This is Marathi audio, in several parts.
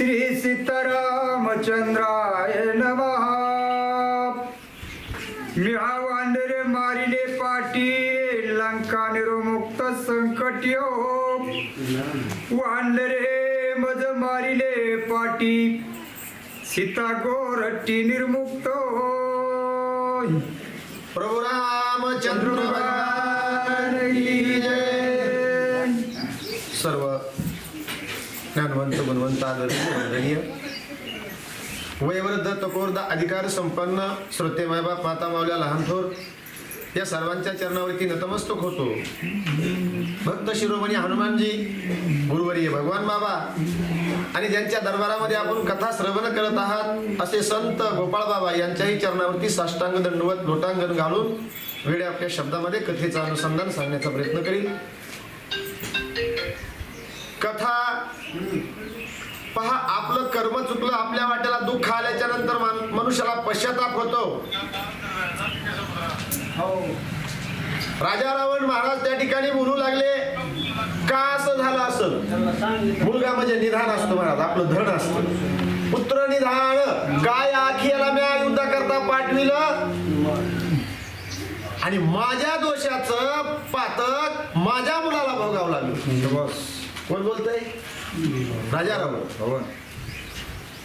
श्री सीतारामचंद्राय नवा मिळा वांडरे मारिले पाटी लंका निरोमुक्त संकट वांदरे मज मारिले पाटी सीता गोरट्टी निर्मुक्त प्रभू रामचंद्र आदर्श वंदनीय. वयवृद्ध तपोर्ध अधिकार संपन्न श्रोते मायबाप माता मावल्या लहान थोर या सर्वांच्या चरणावरती नतमस्तक होतो. भक्त शिरोमणी हनुमानजी गुरुवर्य भगवान बाबा आणि ज्यांच्या दरबारामध्ये आपण कथा श्रवण करत आहात असे संत गोपाळ बाबा यांच्याही चरणावरती साष्टांग दंडवत लोटांगण घालून वेळे आपल्या शब्दामध्ये कथेचं अनुसंधान सांगण्याचा प्रयत्न करील कथा पहा आपलं कर्म चुकलं आपल्या वाट्याला दुःख आल्याच्यानंतर मान- मनुष्याला पश्चाताप होतो. राजा रावण महाराज त्या ठिकाणी बोलू लागले का असं झालं असं? मुलगा म्हणजे निधान असतो महाराज आपलं धन असतं. पुत्र निधान काय आखियाला म्या युद्ध करता पाठविलं. आणि माझ्या दोषाचं पातक माझ्या मुलाला भोगावं लागलं. बस. कोण बोलतय? राजा राम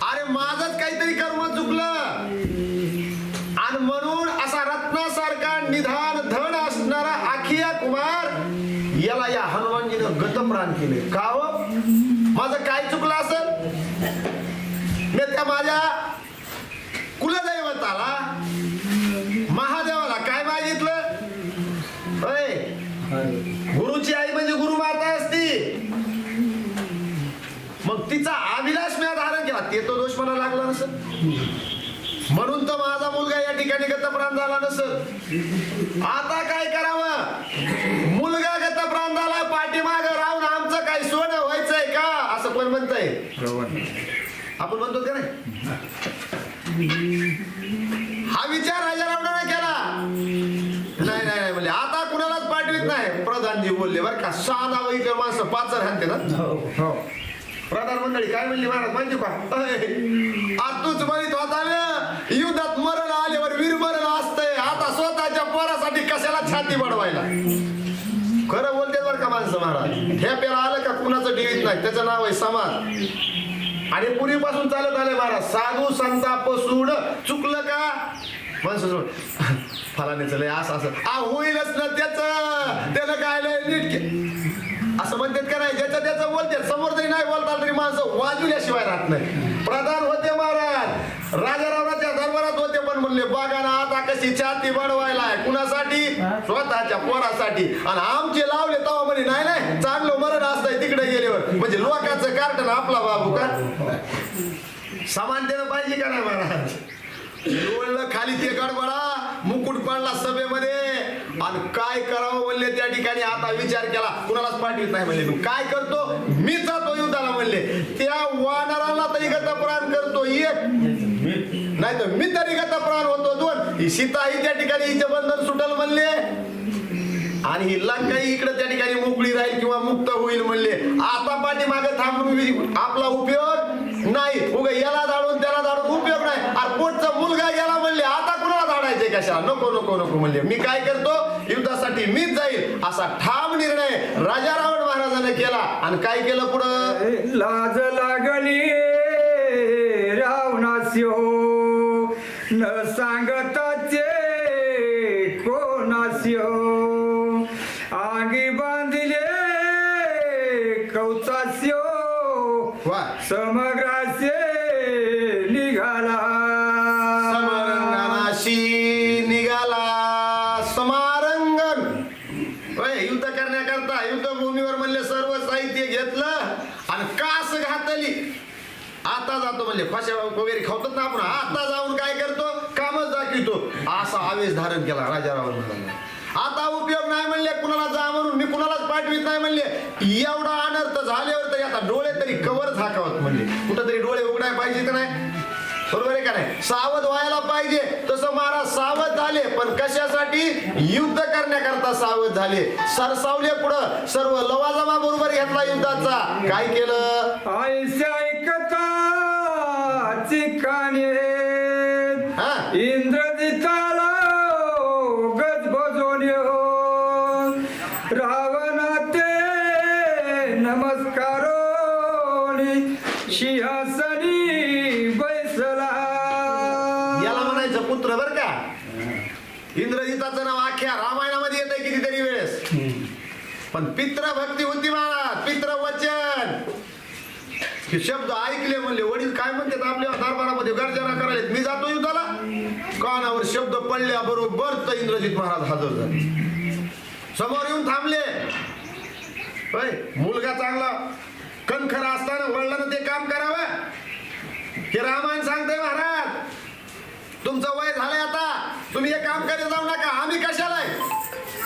अरे माझच काहीतरी कर्म चुकलं. आणि म्हणून असा रत्नासारखा निधान धन असणारा आखिया कुमार याला या हनुमानजीनं गतप्राण केले का हो? माझं काय चुकलं असेल? मी त्या माझ्या कुलदैवताला महादेवाला काय मागितलं होय गुरुची आई म्हणजे गुरुमाता असती मग तिचा अभिलाष मी धारण केला. ते तो दोष मला लागला नसत म्हणून तर माझा मुलगा या ठिकाणी गतप्राण झाला नसत आता काय करावं? मुलगा गतप्राण झाला पाठीमाग राहून आमचं काय सोनं व्हायचंय का? असं कोण म्हणतंय? आपण म्हणतो का नाही? हा विचार राजा रावणाने केला. नाही नाही नाही म्हणजे आता कुणालाच पाठवित नाही. प्रधानजी बोलले बरं का साधा वैद्य माणसं पाचर हाणते ना? हो. प्रधान मंडळी काय म्हणली महाराज? माहिती का? आतूच आज तूच म्हणत होता युद्धात मरण आल्यावर वीर मरण असतंय. आता स्वतःच्या पोरासाठी कशाला छाती बडवायला खरं बोलते बरं का माणसं महाराज? ठेप्याला आलं का कुणाचं डिवीत नाही? त्याचं नाव आहे समाज. आणि पूर्वीपासून चालत आले महाराज साधू संतापासून चुकलं का? माणसं फलाने चले असं असं. आ होईलच ना त्याच. त्यानं काय लय नीट असं म्हणतात का नाही? ज्याच्या त्याचं बोलते समोर जरी नाही बोलता तरी माणसं वाजविल्याशिवाय राहत नाही. प्रधान होते महाराज. राजारावाच्या दरबारात होते पण म्हणले बघा ना आता कशी छाती बनवायला कुणासाठी? स्वतःच्या पोरासाठी. आणि आमचे लावले तेव्हा म्हणे नाही नाही चांगलं मरण असतंय तिकडे गेल्यावर. म्हणजे लोकांचं कार्टन आपला बाबू का? समानतेनं पाहिजे का नाही महाराज? खाली ते गडबडा मुकुट पडला सभेमध्ये. आणि काय करावं? त्या ठिकाणी आता विचार केला कुणालाच पाठवित नाही म्हणले मी काय करतो? मी जातो युद्धाला म्हणले. त्या वानराला तरी गतप्राण करतो एक. नाही तर मी तरी गतप्राण होतो दोन. सीता ही त्या ठिकाणी हिचे बंधन सुटल म्हणले. आणि ही लंका इकडे त्या ठिकाणी मोकळी राहील किंवा मुक्त होईल म्हणले. आता पाठी मागे थांबून आपला उपयोग नाही. उगा याला जाळून त्याला जाळून उपयोग नाही. अरे पोटचा मुलगा याला कशा नको नको नको म्हणले. मी काय करतो? युद्धासाठी मीच जाईल असा ठाम निर्णय राजा रावण महाराजाने केला. आणि काय केलं पुढं? लाज लागली रावणास्यो. न सांगताचे कोणास्यो. आगी बांधिले कवचास्यो. वा. समारंगण युद्ध करण्याकरता युद्धभूमीवर म्हणले सर्व साहित्य घेतलं आणि कास घातली. आता जातो म्हणले फाशा वगैरे खावतात ना आपण. आता जाऊन काय करतो? कामच दाखवितो. असा आवेश धारण केला राजाराव आता उपयोग नाही म्हणले कुणाला जा म्हणून. मी कुणालाच पाठवित नाही म्हणले. एवढा अनर्थ झाल्यावर तरी आता डोळे तरी कवर झाकावत म्हणले. कुठं तरी डोळे उघडाय पाहिजे का नाही? बरोबर आहे का नाही? सावध व्हायला पाहिजे. तसं महाराज सावध झाले पण कशासाठी? युद्ध करण्याकरता सावध झाले. सरसावले पुढं. सर्व लवाजमा बरोबर घेतला युद्धाचा. काय केलं? आयशा ऐकता चिकाने हा? ते नमस्कारो सिंहासन इंद्रजिताचं नाव आख्या रामायणामध्ये येत कितीतरी वेळेस. पण पित्र भक्ती होती महाराज पित्र वचन. हे शब्द ऐकले म्हणले वडील काय म्हणतात आपल्या दरबारामध्ये? गर्जना करायला मी जातो युद्धाला? कानावर शब्द पडल्या बरोबर तर इंद्रजित महाराज हजर झाले. समोर येऊन थांबले. मुलगा चांगला कणखरा असताना वडिलांना ते काम करावं. हे रामायण सांगतोय महाराज. तुमचं वय झालंय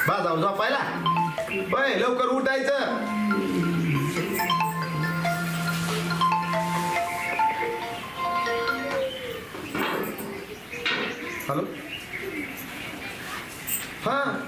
बा जाऊ झोपायला? होय लवकर उठायचं. हॅलो? हां?